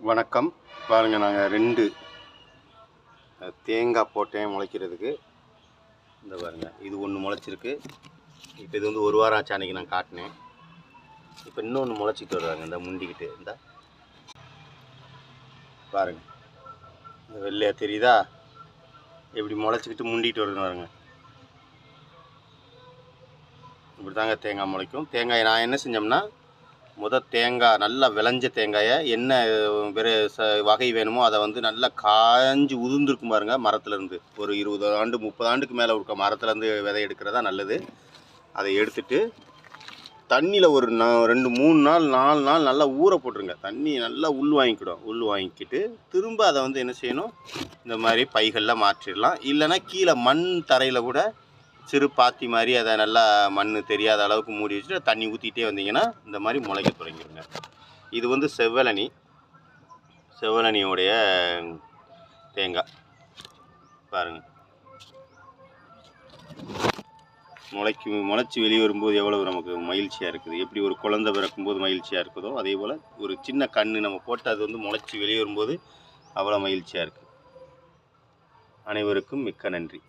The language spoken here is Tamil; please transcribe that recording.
வணக்கம். பாருங்கள் நாங்கள் ரெண்டு தேங்காய் போட்டேன் முளைக்கிறதுக்கு இந்த பாருங்க இது ஒன்று முளைச்சிருக்கு. இப்போ இது வந்து ஒரு வாரம் ஆச்சு அன்றைக்கி நான் காட்டினேன். இப்போ இன்னொன்று முளைச்சிட்டு வருவாங்க இந்த முண்டிக்கிட்டு இந்த. பாருங்கள் இந்த வெள்ளையா தெரியுதா? எப்படி முளைச்சிக்கிட்டு முண்டிகிட்டு வருது பாருங்கள் இப்படி தாங்க தேங்காய் முளைக்கும். தேங்காய் நான் என்ன செஞ்சோம்னா முத தேங்காய் நல்லா விளைஞ்ச தேங்காயை என்ன வெற ச வகை வேணுமோ அதை வந்து நல்லா காஞ்சி உதிர்ந்துருக்கும் பாருங்க மரத்துலேருந்து. ஒரு இருபது ஆண்டு முப்பது ஆண்டுக்கு மேலே இருக்க மரத்துலேருந்து விதை எடுக்கிறதா நல்லது. அதை எடுத்துட்டு தண்ணியில் ஒரு நா ரெண்டு மூணு நாள் நாலு நாள் நல்லா ஊற போட்டுருங்க. தண்ணி நல்லா உள் வாங்கிக்கிடும். உள் வாங்கிக்கிட்டு திரும்ப அதை வந்து என்ன செய்யணும்? இந்த மாதிரி பைகளில் மாற்றிடலாம். இல்லைன்னா கீழே மண் தரையில் கூட சிறு பாத்தி மாதிரி அதை நல்லா மண் தெரியாத அளவுக்கு மூடி வச்சுட்டு தண்ணி ஊற்றிட்டே வந்தீங்கன்னா இந்த மாதிரி முளைக்க தொடங்கிடுங்க இது வந்து செவ்வழனி செவ்வலனியோடைய தேங்காய். பாருங்கள் முளைக்கு முளைச்சி வெளியே வரும்போது எவ்வளவு நமக்கு மகிழ்ச்சியாக இருக்குது? எப்படி ஒரு குழந்தை பிறக்கும்போது மகிழ்ச்சியாக இருக்குதோ அதே போல் ஒரு சின்ன கன்று நம்ம போட்டு அது வந்து முளைச்சி வெளியே வரும்போது அவ்வளோ மகிழ்ச்சியாக இருக்குது அனைவருக்கும் மிக்க நன்றி.